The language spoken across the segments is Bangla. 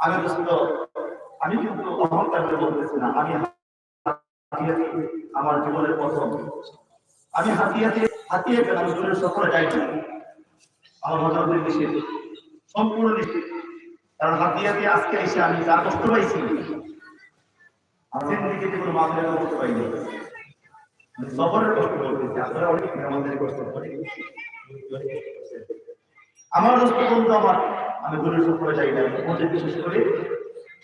আমি আমি কিন্তু অহংকার বলতেছি না। আমি আমার জীবনের প্রথম। আমি হাতিয়ে গেলাম জীবনের সফরে যাই আমার হজরতের নিষেধ সম্পূর্ণ নিষেধ কারণ হাতিয়াতে আজকে এসে আমি যা কষ্ট পাইছি হাতের দিকে কোনো মামলা কষ্ট পাইনি সবরের কষ্ট করতেছি। আপনারা অনেক আমাদের কষ্ট করে আমার দোস্ত বন্ধু আমার, আমি দূরের সফরে যাই না মধ্যে বিশেষ করে,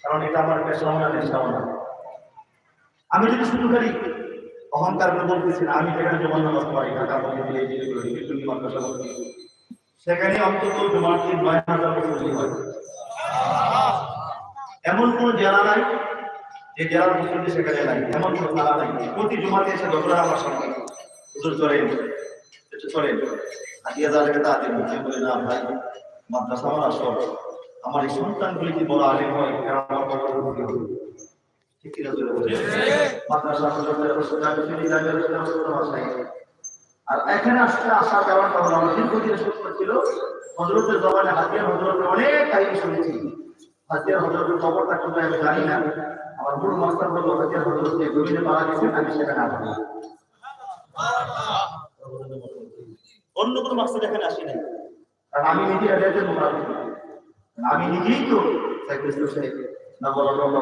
কারণ এটা আমার পেশাও না নেশাও না আমি যদি শুধু খালি অহংকার করে বলতেছি না আমি যেখানে জমানো করতে পারি ঢাকা বন্ধু দিয়ে দিয়ে করি বিদ্যুৎ মাদ্রাসা বন্ধু সেখানে অন্তত জমার দিন নয় হাজার মুসলিম হয়। এমন কোন জেলা নাই যে জেলার মুসলিম সেখানে নাই, এমন কোন থানা নাই। প্রতি জমাতে এসে দোকরা আমার সঙ্গে হুজুর চলে চলে ভাষায় আর এখানে আসতে আসার কারণটা হলো, আমার দীর্ঘদিনের সূত্র ছিল হজরতের জবানে হাতিয়ার হজরতের অনেক কাহিনী শুনেছি। হাতিয়ার হজরতের খবরটা কিন্তু আমি জানি না। আমার মূল মাস্টার বলল, হাতিয়ার হজরত যে জমিনে মারা গেছেন আমি সেখানে আসব অন্য কোনো মাস্টার এখানে আসি নাই। কারণ আমি নিজে। আমি নিজেই তো সাইকেল না বলা বলা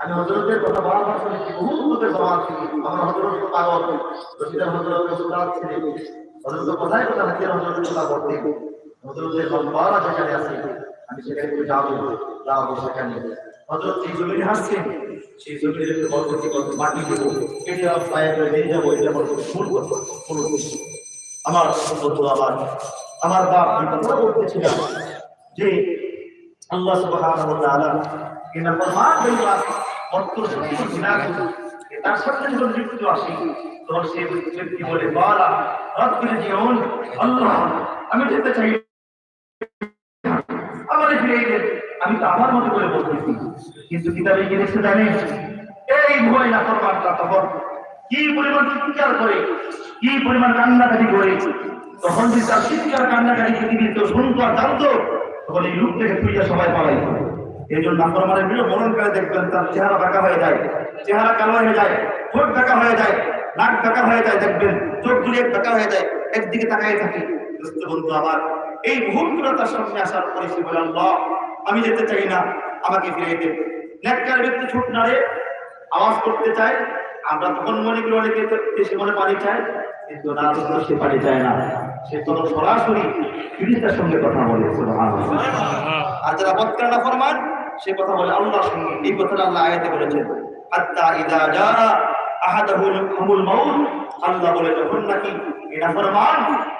আমি হজরতের কথা বারবার শুনেছি বহু লোকের থেকে আমার হজরত তো পাগল রশিদার হজরত কোথায় হাতিয়ার হজরতের যেখানে আছে, আমি সেখানে যাব যাব সেখানে। হজরত সেই জমিনে হাসছেন, সেই জমিনের মাটি দেবো কেটে পায়ে নিয়ে যাব, এটা আমার ফুল ফুল আমার বন্ধু আমার আমার বাপ আমি কথা বলতেছিলাম যে আল্লাহ সুবহানাহু ওয়া তাআলা কিনা ফরমান দিবা অন্তর শক্তি জিনা তার সাথে যখন মৃত্যু আসে। তখন সে ব্যক্তি বলে, বালা রব্বির জীবন আল্লাহ, আমি যেতে চাই আমার ফিরে এলেন আমি তো আমার মতো করে বলতেছি। কিন্তু কিতাবে কি লিখতে জানেন, এই ভয় না ফরমানটা তখন কি পরিমাণ চিৎকার করে, কি পরিমাণ কান্নাকাটি করে, তখন যে তার চিৎকার, কান্নাকাটি পৃথিবীর কেউ শুনতো আর জানতো, তখন এই রূপ থেকে তুই সবাই পালাই এই জন্য নাফরমানের বিরো মরণ করে দেখবেন তার চেহারা বাঁকা হয়ে যায়, চেহারা কালো হয়ে যায়, ঠোঁট বাঁকা হয়ে যায়, নাক বাঁকা হয়ে যায়, দেখবেন চোখ দুলি বাঁকা হয়ে যায়, একদিকে তাকায় থাকে বন্ধু আমার, এই মুহূর্তটা তার সামনে আসার পরে সে বলে, আল্লাহ, আমি যেতে চাই না, আমাকে ফিরে দেব নেককার ব্যক্তি ছুট নাড়ে, আওয়াজ করতে চায় আমরা তখন মনে করি অনেকে সে মনে পানি চায়, কিন্তু না, তো সে পানি চায় না। সে তো সরাসরি ফিরিস্তার সঙ্গে কথা বলে। আর যারা বৎকারটা ফরমান, সে কথা বলে আল্লাহর সঙ্গে। এই কথাটা আল্লাহ আয়াতে বলেছেন, হাত্তা ইদা জা আহাদাহুল হুমুল আল্লাহ বলে, যখন নাকি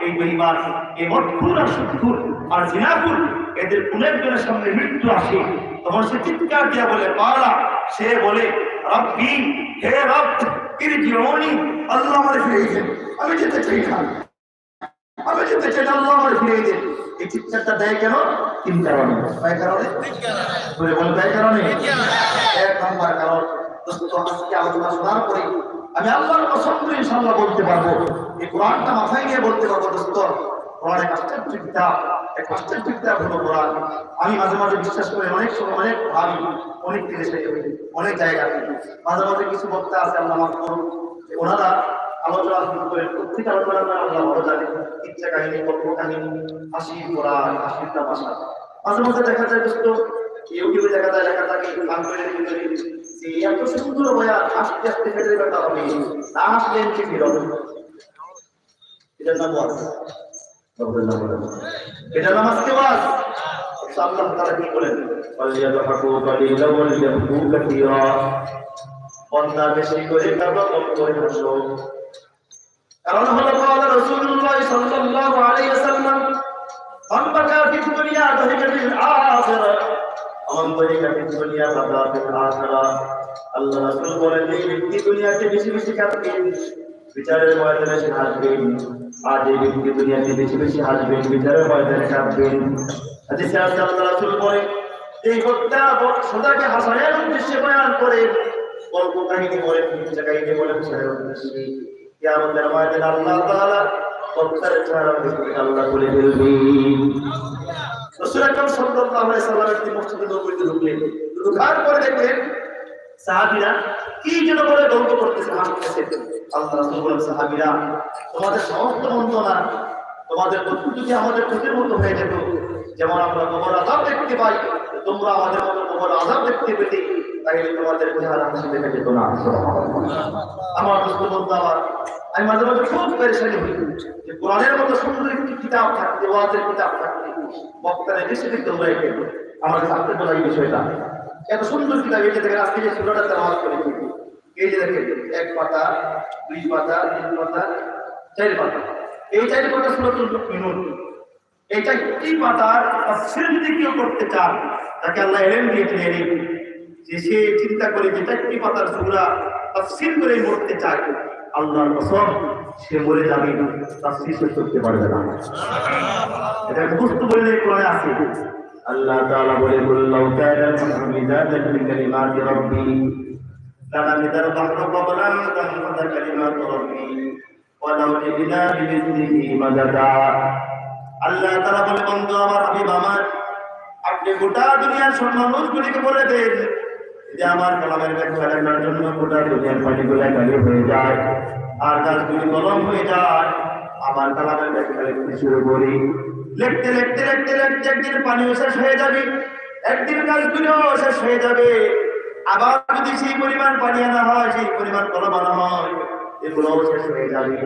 এই বেঈমান এই মদখুর আর সুদখুর আর জিনাকুর, এদের পুনর্জনের সামনে মৃত্যু আসে, তখন সে চিৎকার দিয়া বলে, পালা। সে বলে রব্বি হে রব ইরজিউনি আল্লাহ আমার ফিরে দেন আমি যেতে চাই না। আমি যেতে চাই আল্লাহ আমার ফিরে দেন এই চিৎকারটা দেয় কেন? তিন কারণে। কয় কারণে? বলে বলে, দেয় কারণে? এক নম্বর কারণ আজকে আলোচনা শোনার পরে আমি আল্লাহর কসম করে ইনশাআল্লাহ বলতে পারব। এই কোরআনটা মাথায় নিয়ে বলতে পারব, দোস্ত। কোরআন এক আশ্চর্য কিতাব এক আশ্চর্য কিতাব হলো কোরআন। আমি মাঝে মাঝে বিশ্বাস করি, অনেক সময় অনেক ভাবি, অনেক দেশে অনেক জায়গাতে মাঝে মাঝে কিছু বক্তা আছে, আল্লাহ মাফ করুন ওনারা আলোচনা শুরু করে প্রত্যেক আলোচনা আল্লাহ ভালো জানে। ইচ্ছা কাহিনী গল্প কাহিনী, হাসির কোরআন, হাসির তামাশা। মাঝে মাঝে দেখা যায় দোস্ত, ইউটিউবে দেখা যায় লেখা থাকে যে এত সুন্দর বয়া আস্তে আস্তে ফেলে দেবে হবে না। এমনি ফিরত এটার নাম ওয়াজ এটা নামাজ কে বাস? আল্লাহ তারা কি বলেন ফালিয়াদহাকু কালিলা ওয়া লিয়াবকু কাসীরা। বন্দা বেশি করে কারণ করে হাসো কারণ হলো কালা রাসূলুল্লাহ সাল্লাল্লাহু আলাইহি ওয়াসাল্লাম ফাম্বাকা ফি বিচারের ময়দানে সে হাসবে আর এই ব্যক্তি দুনিয়াতে বেশি বেশি হাসবেন, বিচারের ময়দানে কাঁদবেন হাদিসে আছে আল্লাহ রাসূল বলে, এই বক্তা সদাকে হাসানের উদ্দেশ্যে বয়ান করে। গল্প কাহিনী বলে কিচ্ছা কাহিনী বলে হাসানের উদ্দেশ্যে। কিয়ামতের ময়দানে আল্লাহ তাআলা বক্তার চেহারা দেখে আল্লাহ বলে ফেলবেন। আলাইহি সাল্লামের তিনি মসজিদে নববীতে ঢুকলেন। ঢোকার পরে দেখলেন সাহাবীরা কি যেন বলে দৌড় করতেছে হাঁটতেছে আল্লাহ তোমাদের সমস্ত যদি আমাদের ক্ষতির মতো হয়ে যেত, যেমন আমরা কবর আজাব দেখতে পাই, তোমরা আমাদের মতো কবর আজাব দেখতে পেতে তাইলে তোমাদের চেহারা হাসি দেখা যেত না। আমার দোস্ত বন্ধু আমি মাঝে মাঝে খুব পেরেশানি হই যে কোরআনের মতো সুন্দর একটি কিতাব থাকতে, ওয়াজের কিতাব থাকতে, বক্তারা তোমরা একে আমার কাছে আনতে বলা এই বিষয়টা, এত সুন্দর কিতাব যে দেখেন আজকে যে সুরাটা তেলাওয়াত করে এই যে দেখেন, এক পাতা, দুই পাতা, তিন পাতা, চার পাতা। এই চার পাতা পাতার তাফসীর করতে চান, তাকে আল্লাহ এলেন দিয়েছেন যে সে চিন্তা করে যে চারটি পাতার সূরা তাফসীর করে মরতে চায়, আল্লাহর কসম, সে মরে যাবে তাফসীর করতে পারবে না। এটা বলে কোরআনে আছে। আল্লাহ তাআলা বলে মিজাজান মিন কালিমাতি لنفد البحر قبل أن تنفد كلمات ربي ولو جئنا بمثله مددا আল্লাহ তারা বলে বন্ধু আমার হাবিব আমার আপনি গোটা দুনিয়ার সব মানুষগুলিকে বলে দেন যে আমার কালামের ব্যাখ্যা লেখার জন্য গোটা দুনিয়ার পানিগুলো গালি হয়ে যায় আর গাছগুলি কলম হয়ে যায় আমার কালামের ব্যাখ্যা লিখতে শুরু করি লিখতে লিখতে লিখতে লিখতে একদিন পানিও শেষ হয়ে যাবে একদিন গাছগুলিও শেষ হয়ে যাবে আবার যদি সেই পরিমাণ পানি আনা হয়, সেই পরিমাণ আনা হয় এগুলো শেষ হয়ে যাবে।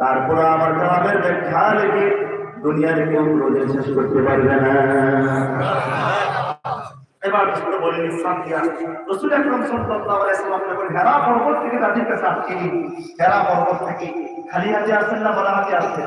তারপর আমার কালামের ব্যাখ্যা লিখে দুনিয়ার কেউ রোজে শেষ করতে পারবে না। এবার বলেন ইসলাম দিয়া, রসুল আকরম সাল্লাল্লাহু আলাইহি সাল্লাম যখন হেরা পর্বত থেকে তাদের কাছে আসছেন হেরা পর্বত থেকে খালি হাতে আসছেন না বলা হাতে আসছেন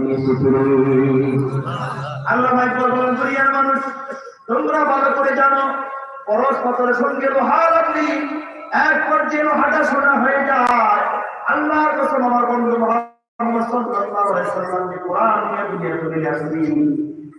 নিয়ে এসেছিল আল্লাহ দুনিয়ার মানুষ, তোমরা ভালো করে জানো, পরশ পাথরের সঙ্গে লোহা লাগলি এক পর্যায়ে লোহাটা সোনা হয়ে যায়। আল্লাহর কসম, আমার বন্ধু মুহাম্মদ সাল্লাল্লাহু কোরআন নিয়ে দুনিয়া চলে আসবি।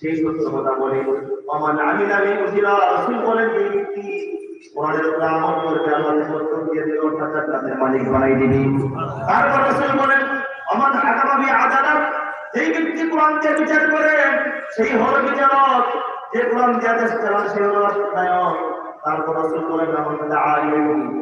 সেই সত্য কথা বলে ওমান আমিলা বিহি রাসূল বলেন যে ব্যক্তি কোরআন বিচার করে সেই হল বিচারক যে কোরআন দিয়ে দেশ চালান সে হল রাষ্ট্রনায়ক তারপর রাসূল বলেন আমাদের আলিম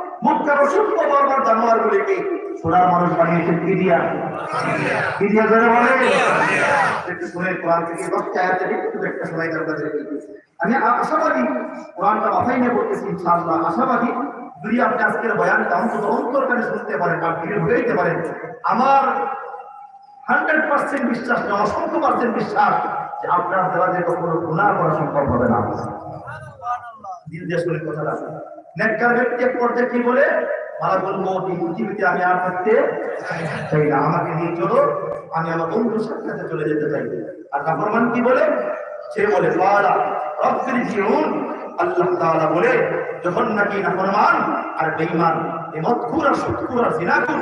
মানুষ বানিয়েছেন বলে আমি আশাবাদী কোরআনটা মাথায় নিয়ে বলতেছি ইনশাআল্লাহ। আশাবাদী যদি আপনি আজকের বয়ানটা অন্তত শুনতে পারেন আমার হান্ড্রেড পার্সেন্ট বিশ্বাস না অসংখ্য পার্সেন্ট বিশ্বাস যে আপনার দ্বারা যে কখনো গুণা করা সম্ভব হবে না। দিল দিয়ে শুনে কথাটা নেককার ব্যক্তি এক পর্যায়ে কি বলে? মালাকুল মৌত এই পৃথিবীতে আমি আর থাকতে চাই না। আমাকে নিয়ে চলো, আমি আমার বন্ধুর সাথে চলে যেতে চাই। আর নাফরমান কি বলে? সে বলে পাড়া রক্তের জিউন। আল্লাহ তাআলা বলে, যখন নাকি নাফরমান আর বেঈমান, এ মতকুর আর সুৎকুর আর জিনাকুর